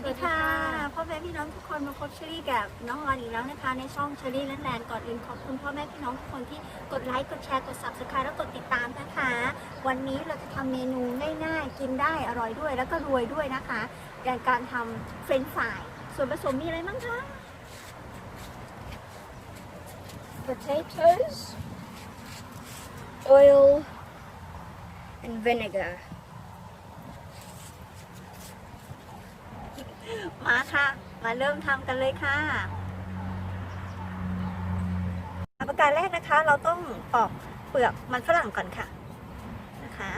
วัสดีค่ะพ่อแม่พี่น้องทุกคนมาพบเชอรี่กับน้องออนอีกแล้วนะคะ ในช่องเชอรี่และแลนด์ก่อนอื่นขอบคุณพ่อแม่พี่น้องทุกคนที่กดไลค์กดแชร์กด subscribe แล้วกดติดตามนะคะ วันนี้เราจะทำเมนูง่ายๆ กินได้อร่อยด้วยแล้วก็รวยด้วยนะคะอย่างการทำเฟรนช์ฟรายส่วนผสมมีอะไรบ้างคะ potatoes, oil, and vinegar. มาค่ะมาเริ่มทำกันเลยค่ะ ประการแรกนะคะ เราต้องปอกเปลือกมันฝรั่งก่อนค่ะนะคะ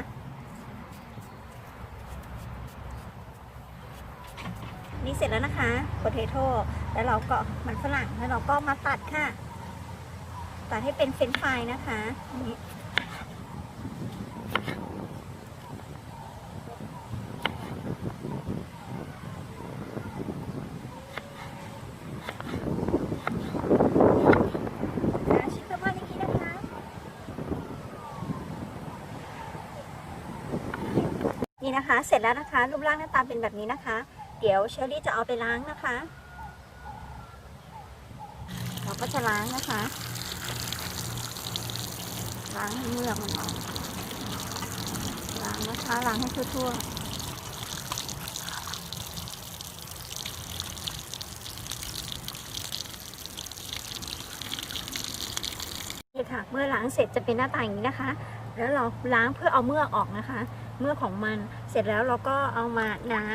นี่เสร็จแล้วนะคะโพเทโต้แล้วเราก็มันฝรั่งแล้วเราก็มาตัดค่ะ ตัดให้เป็นเฟรนช์ฟรายนะคะนี่นะชิ้นประมาณนี้นะคะ นี่นะคะ เสร็จแล้วนะคะ รูปร่างหน้าตาเป็นแบบนี้นะคะ เดี๋ยวเชอรี่จะเอาไปล้างนะคะ เราก็จะล้างนะคะ ล้างให้เมือกมันออกล้างนะคะล้างให้ทั่วๆนี่ค่ะเมื่อล้างเสร็จจะเป็นหน้าตาอย่างนี้นะคะ แล้วเราล้างเพื่อเอาเมือกออกนะคะ เมือกของมัน เสร็จแล้วเราก็เอามาน้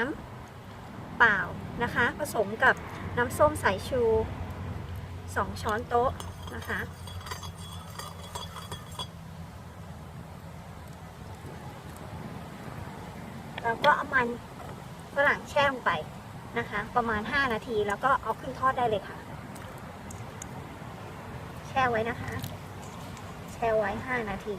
ำเปล่านะคะ ผสมกับน้ำส้มสายชู 2 ช้อนโต๊ะนะคะ เราก็เอามันฝรั่งแช่ลงไปนะคะ ประมาณ 5 นาทีแล้วก็เอาขึ้นทอดได้เลยค่ะ แช่ไว้นะคะ แช่ไว้ 5 นาที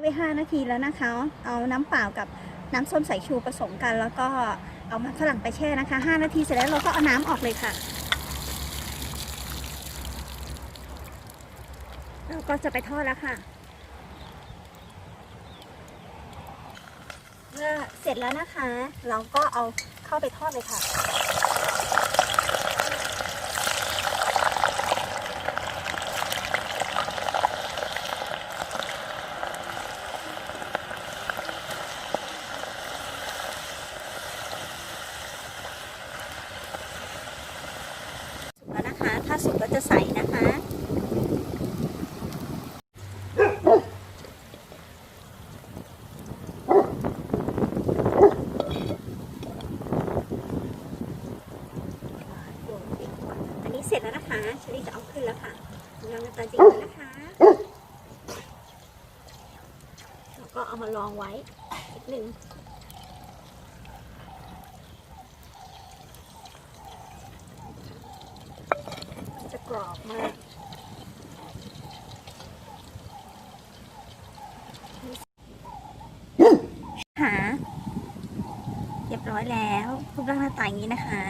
ไปห้านาทีแล้วนะคะ เอาน้ำเปล่ากับน้ำส้มสายชูผสมกัน แล้วก็เอามันฝรั่งไปแช่นะคะห้านาทีเสร็จแล้วเราก็เอาน้ำออกเลยค่ะ เราก็จะไปทอดแล้วค่ะ เมื่อเสร็จแล้วนะคะ เราก็เอาเข้าไปทอดเลยค่ะ สุกแล้วนะคะ ถ้าสุกก็จะใสนะคะ อันนี้เสร็จแล้วนะคะเชอรี่จะเอาขึ้นแล้วค่ะลองน้ำตาลจริงๆนะคะ แล้วก็เอามาลองไว้นิดหนึ่ง จะกรอบมาก หาเรียบร้อยแล้วรูปร่างหน้าตาอย่างนี้นะคะ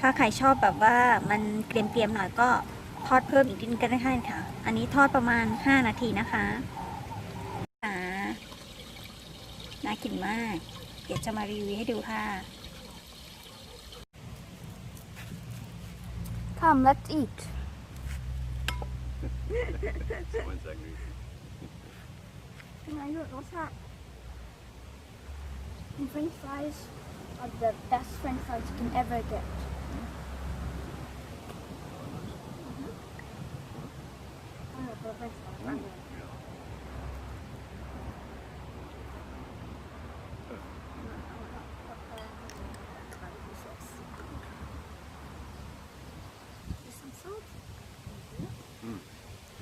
ถ้าใครชอบแบบว่ามันเกรียมๆหน่อยก็ทอดเพิ่มอีกนิดนึงก็ได้ค่ะ อันนี้ทอดประมาณ 5 นาทีนะคะอ่าน่ากินมาก เดี๋ยวจะมารีวิวให้ดูค่ะ Come, let's eat. One second. เป็นไงรสชาติ And French fries are the best French fries you can ever get. เออเปิดไปสองอันเลย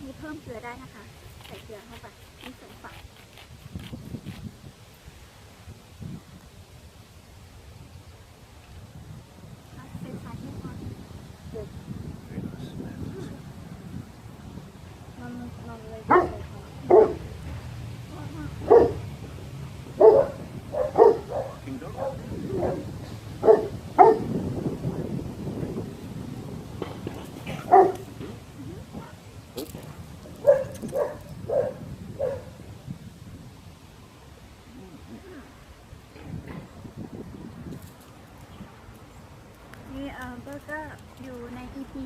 มีเพิ่มเกลือ ได้นะคะ ใส่เกลือเข้าไปนี่สริมฝักเป็นสายที่พอ Very nice. Mom, mom, like, พอมาก King dog. เ ท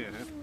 Yeah.